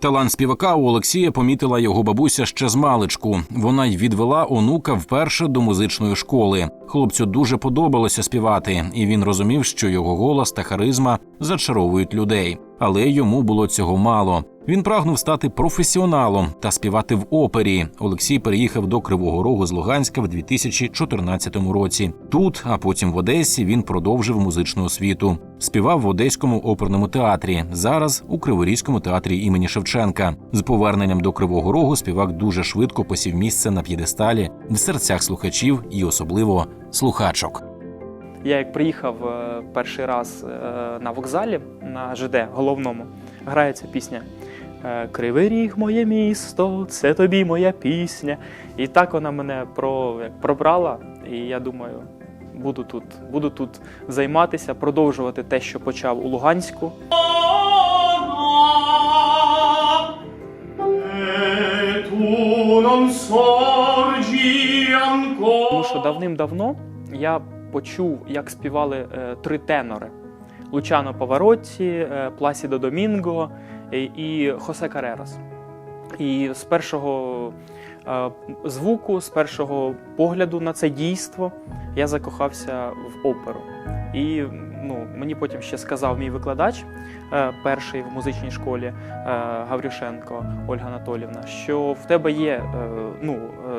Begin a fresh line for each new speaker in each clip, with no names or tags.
Талант співака у Олексія помітила його бабуся ще з маличку. Вона й відвела онука вперше до музичної школи. Хлопцю дуже подобалося співати, і він розумів, що його голос та харизма зачаровують людей. Але йому було цього мало. Він прагнув стати професіоналом та співати в опері. Олексій переїхав до Кривого Рогу з Луганська в 2014 році. Тут, а потім в Одесі, він продовжив музичну освіту. Співав в Одеському оперному театрі. Зараз у Криворізькому театрі імені Шевченка. З поверненням до Кривого Рогу співак дуже швидко посів місце на п'єдесталі в серцях слухачів і особливо слухачок.
Я як приїхав е, перший раз е, на вокзалі на ЖД головному, грає ця пісня. е, Кривий ріг моє місто, це тобі моя пісня. І так вона мене про, пробрала, і я думаю, буду тут, буду тут займатися, продовжувати те, що почав у Луганську. Тому що давним-давно я почув, як співали е, три тенори: Лучано Паваротті, е, Пласідо Домінго е, і Хосе Карерас. І з першого е, звуку, з першого погляду на це дійство я закохався в оперу. І ну, мені потім ще сказав мій викладач, перший в музичній школі Гаврюшенко Ольга Анатолівна, що в тебе є ну,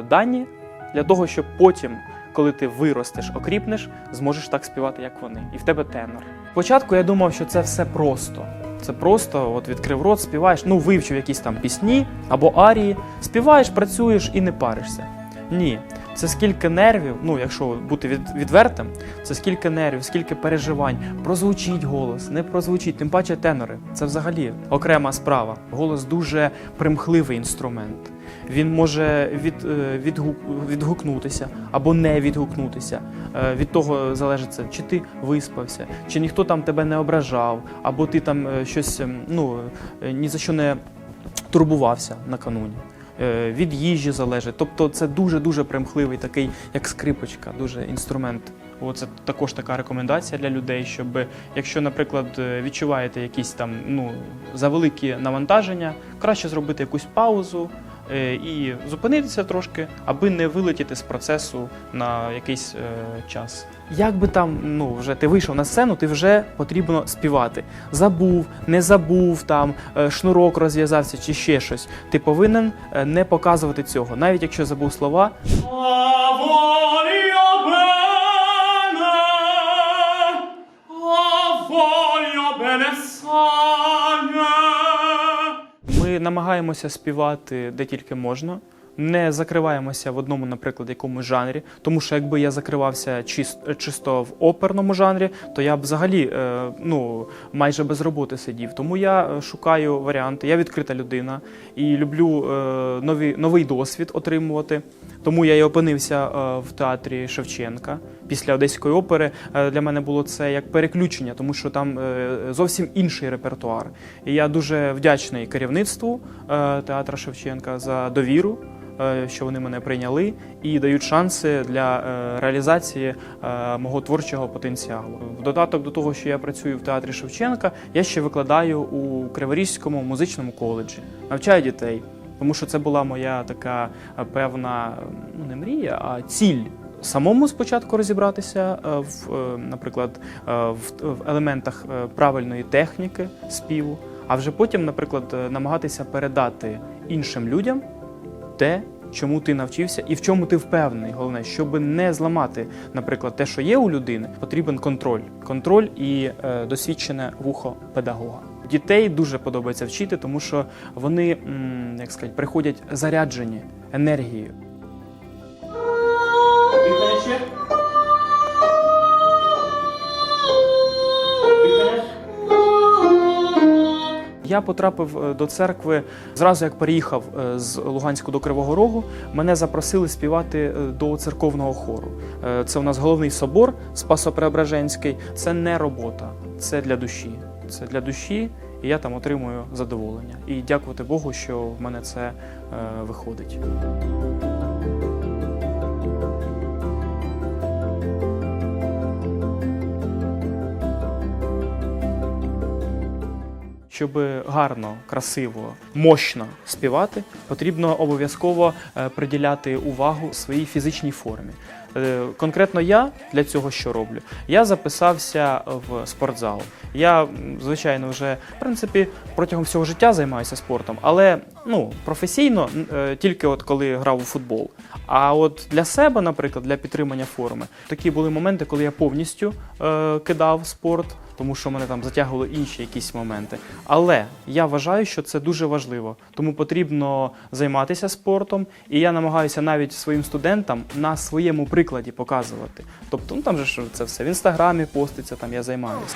дані для того, щоб потім, коли ти виростеш, окріпнеш, зможеш так співати, як вони. І в тебе тенор. Спочатку я думав, що це все просто. Це просто от відкрив рот, співаєш, ну вивчив якісь там пісні або арії, співаєш, працюєш і не паришся. Ні, це скільки нервів, ну якщо бути від, відвертим, це скільки нервів, скільки переживань. Прозвучить голос, не прозвучить, тим паче тенори. Це взагалі окрема справа. Голос дуже примхливий інструмент. Він може від, е, відгук, відгукнутися або не відгукнутися. Е, Від того залежить це, чи ти виспався, чи ніхто там тебе не ображав, або ти там е, щось ем, ну, ні за що не турбувався накануні. Е, Від їжі залежить. Тобто це дуже-дуже примхливий такий, як скрипочка, дуже інструмент. Оце Це також така рекомендація для людей, щоб якщо, наприклад, е, відчуваєте якісь там ну, завеликі навантаження, краще зробити якусь паузу і зупинитися трошки, аби не вилетіти з процесу на якийсь е, час. Як би там ну, вже ти вийшов на сцену, ти вже потрібно співати. Забув, не забув, там е, шнурок розв'язався чи ще щось. Ти повинен е, не показувати цього, навіть якщо забув слова.
Bene, a
намагаємося співати де тільки можна. Не закриваємося в одному, наприклад, якомусь жанрі, тому що якби я закривався чисто, чисто в оперному жанрі, то я б взагалі е, ну, майже без роботи сидів. Тому я е, шукаю варіанти. Я відкрита людина і люблю е, нові, новий досвід отримувати. Тому я і опинився е, в театрі Шевченка після Одеської опери. Е, Для мене було це як переключення, тому що там е, зовсім інший репертуар. І я дуже вдячний керівництву театру Шевченка за довіру. Що вони мене прийняли і дають шанси для реалізації мого творчого потенціалу. В додаток до того, що я працюю в театрі Шевченка, я ще викладаю у Криворізькому музичному коледжі, навчаю дітей, тому що це була моя така е, певна ну не мрія, а ціль. Самому спочатку розібратися е, в, е, наприклад, в, елементах правильної техніки співу, а вже потім, наприклад, намагатися передати іншим людям те, чому ти навчився і в чому ти впевнений. Головне, щоб не зламати, наприклад, те, що є у людини, потрібен контроль. Контроль і досвідчене вухо педагога. Дітей дуже подобається вчити, тому що вони, як сказати, приходять заряджені енергією. Я потрапив е, до церкви зразу, як переїхав е, з Луганську до Кривого Рогу. Мене запросили співати е, до церковного хору. Це у нас головний собор Спасо-Преображенський. Це не робота, це для душі. Це для душі, і я там отримую задоволення. І дякувати Богу, що в мене це е, виходить. щоб гарно, красиво, мощно співати, потрібно обов'язково е, приділяти увагу своїй фізичній формі. Е, Конкретно я для цього що роблю? Я записався в спортзал. Я, звичайно, вже в принципі протягом всього життя займаюся спортом, але ну, професійно е, тільки от коли грав у футбол. А от для себе, наприклад, для підтримання форми, такі були моменти, коли я повністю е, кидав спорт, тому що мене там затягували інші якісь моменти. Але я вважаю, що це дуже важливо, тому потрібно займатися спортом, і я намагаюся навіть своїм студентам на своєму прикладі показувати. Тобто, ну там же ж це все в інстаграмі поститься, там я займаюся.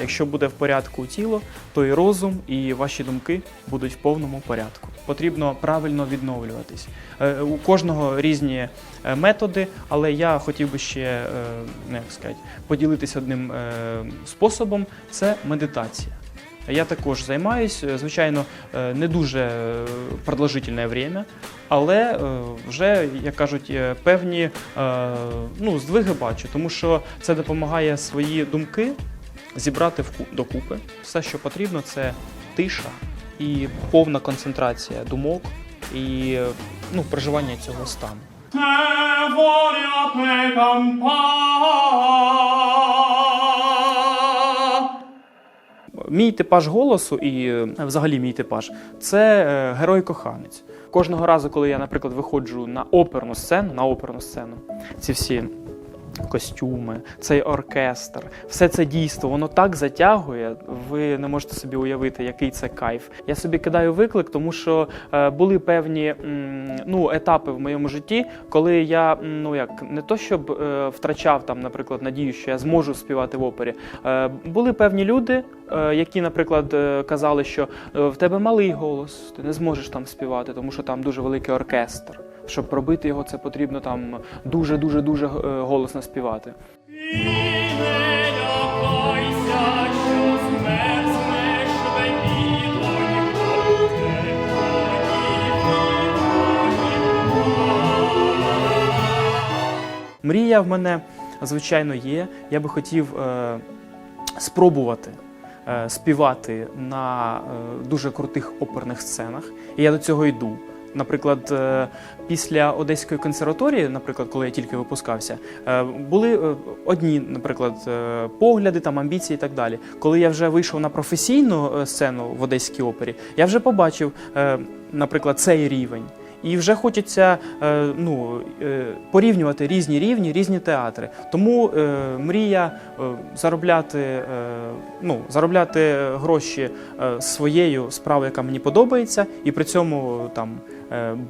Якщо буде в порядку тіло, то і розум, і ваші думки будуть в повному порядку. Потрібно правильно відновлюватись. Е, У кожного різні е, методи, але я хотів би ще е, ну, як сказати, поділитися одним способом це медитація. Я також займаюся, звичайно, не дуже продовжительне время, але вже, як кажуть, певні ну, здвиги бачу, тому що це допомагає свої думки зібрати докупи. Все, що потрібно, це тиша і повна концентрація думок і ну, проживання цього стану. Мій типаж голосу і е, взагалі мій типаж це е, герой-коханець. Кожного разу, коли я, наприклад, виходжу на оперну сцену, на оперну сцену, ці всі костюми, цей оркестр, все це дійство, воно так затягує. Ви не можете собі уявити, який це кайф. Я собі кидаю виклик, тому що е, були певні ну, етапи в моєму житті, коли я ну як не то, щоб е, втрачав там, наприклад, надію, що я зможу співати в опері. Е, були певні люди, які, наприклад, казали, що в тебе малий голос, ти не зможеш там співати, тому що там дуже великий оркестр. Щоб пробити його, це потрібно там дуже дуже дуже голосно співати. Мрія в мене, звичайно, є. Я би хотів е, спробувати е, співати на е, дуже крутих оперних сценах. І я до цього йду. Наприклад, е, після Одеської консерваторії, наприклад, коли я тільки випускався, е, були е, одні, наприклад, погляди, там амбіції і так далі. Коли я вже вийшов на професійну сцену в Одеській опері, я вже побачив, наприклад, цей рівень. І вже хочеться е, ну, е, порівнювати різні рівні, різні театри. Тому е, мрія заробляти, ну, заробляти гроші своєю справою, яка мені подобається, і при цьому там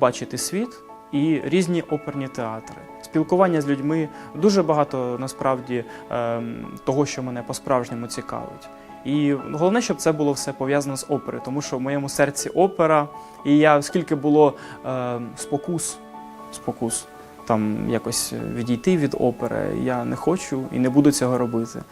бачити світ і різні оперні театри. Спілкування з людьми дуже багато насправді е, того, що мене по-справжньому цікавить. І головне, щоб це було все пов'язано з оперою, тому що в моєму серці опера, і я скільки було е, спокус, спокус там якось відійти від опери, я не хочу і не буду цього робити.